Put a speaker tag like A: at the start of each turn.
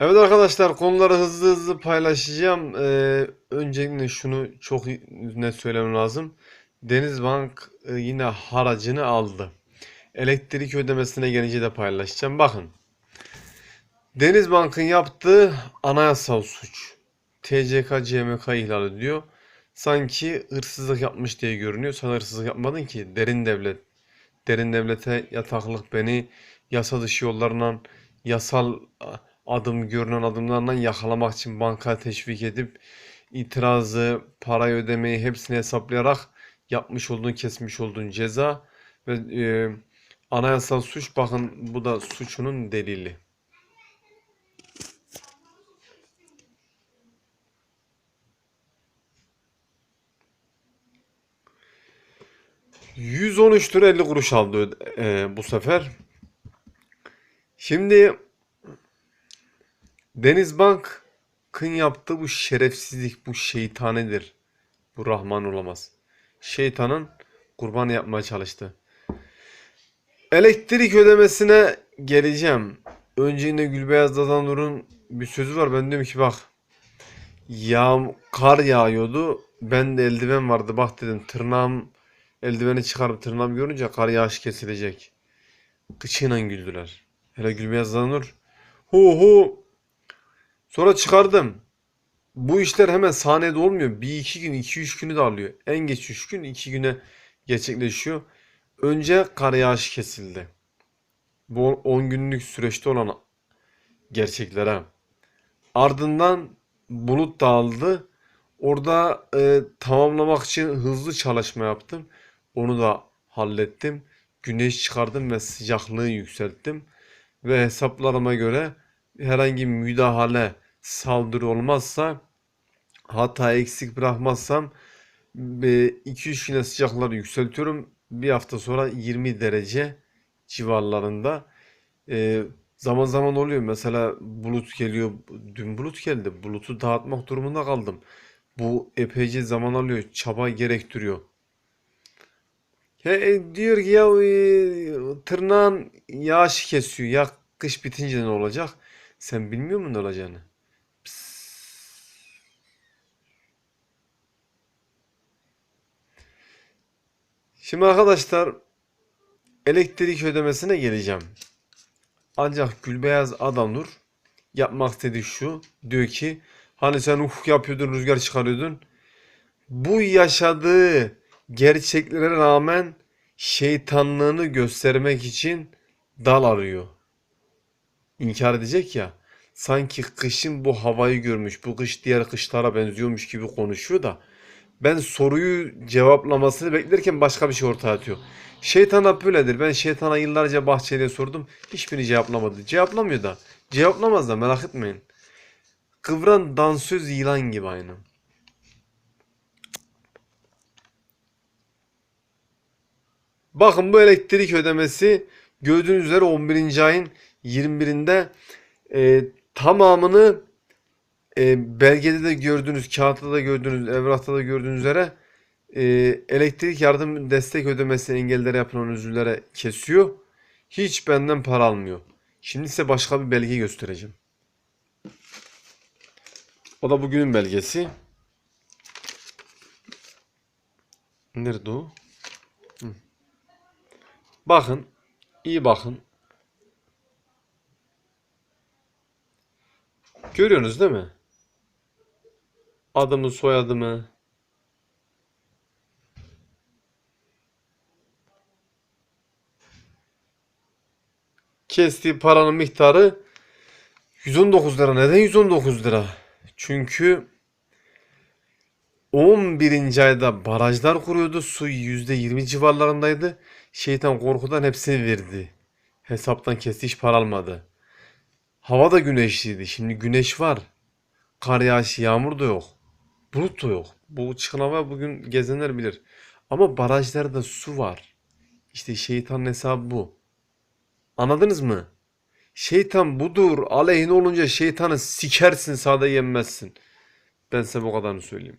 A: Evet arkadaşlar konuları hızlı hızlı paylaşacağım. Ee, öncelikle şunu çok net söylemem lazım. Denizbank e, yine haracını aldı. Elektrik ödemesine gelince de paylaşacağım. Bakın. Denizbank'ın yaptığı anayasal suç. TCK, CMK ihlal ediyor. Sanki hırsızlık yapmış diye görünüyor. Sen hırsızlık yapmadın ki. Derin devlet. Derin devlete yataklık beni yasa dışı yollarla yasal adım görünen adımlarla yakalamak için banka teşvik edip itirazı, parayı ödemeyi hepsini hesaplayarak yapmış olduğun, kesmiş olduğun ceza ve e, anayasal suç bakın bu da suçunun delili. ...113 lira 50 kuruş aldı e, bu sefer. Şimdi Denizbank'ın yaptığı bu şerefsizlik, bu şeytanedir. Bu Rahman olamaz. Şeytanın kurbanı yapmaya çalıştı. Elektrik ödemesine geleceğim. Önceyinde Gülbeyaz Dadanur'un bir sözü var. Ben diyorum ki bak yağ, kar yağıyordu. Ben de eldiven vardı. Bak dedim tırnağım eldiveni çıkarıp tırnağım görünce kar yağışı kesilecek. Kıçıyla güldüler. Hele Gülbeyaz Dadanur hu hu Sonra çıkardım. Bu işler hemen sahnede olmuyor. Bir iki gün, iki üç günü de alıyor. En geç üç gün, iki güne gerçekleşiyor. Önce kar yağışı kesildi. Bu 10 günlük süreçte olan gerçeklere. Ardından bulut dağıldı. Orada e, tamamlamak için hızlı çalışma yaptım. Onu da hallettim. Güneş çıkardım ve sıcaklığı yükselttim. Ve hesaplarıma göre herhangi bir müdahale, saldırı olmazsa hata eksik bırakmazsam 2-3 güne sıcakları yükseltiyorum. Bir hafta sonra 20 derece civarlarında. Ee, zaman zaman oluyor. Mesela bulut geliyor. Dün bulut geldi. Bulutu dağıtmak durumunda kaldım. Bu epeyce zaman alıyor. Çaba gerektiriyor. He, e, diyor ki ya e, tırnağın yağış kesiyor. Ya kış bitince ne olacak? Sen bilmiyor musun ne olacağını? Şimdi arkadaşlar elektrik ödemesine geleceğim. Ancak Gülbeyaz Adanur yapmak istediği şu. Diyor ki hani sen uf yapıyordun rüzgar çıkarıyordun. Bu yaşadığı gerçeklere rağmen şeytanlığını göstermek için dal arıyor. İnkar edecek ya. Sanki kışın bu havayı görmüş. Bu kış diğer kışlara benziyormuş gibi konuşuyor da. Ben soruyu cevaplamasını beklerken başka bir şey ortaya atıyor. Şeytan hep böyledir. Ben şeytana yıllarca Bahçeli'ye sordum. Hiçbirini cevaplamadı. Cevaplamıyor da. Cevaplamaz da merak etmeyin. Kıvran dansöz yılan gibi aynı. Bakın bu elektrik ödemesi gördüğünüz üzere 11. ayın 21'inde e, tamamını e, belgede de gördüğünüz, kağıtta da gördüğünüz, evrakta da gördüğünüz üzere e, elektrik yardım destek ödemesi engellere yapılan üzüllere kesiyor. Hiç benden para almıyor. Şimdi size başka bir belge göstereceğim. O da bugünün belgesi. Nerede o? Bakın. iyi bakın. Görüyorsunuz değil mi? Adımı, soyadımı. Kestiği paranın miktarı 119 lira. Neden 119 lira? Çünkü 11. ayda barajlar kuruyordu. Su %20 civarlarındaydı. Şeytan korkudan hepsini verdi. Hesaptan kesti hiç para almadı. Hava da güneşliydi. Şimdi güneş var. Kar yağışı, yağmur da yok. Da yok. Bu çıkan hava bugün gezenler bilir. Ama barajlarda su var. İşte şeytanın hesabı bu. Anladınız mı? Şeytan budur. Aleyhine olunca şeytanı sikersin sağda yenmezsin. Ben size bu kadarını söyleyeyim.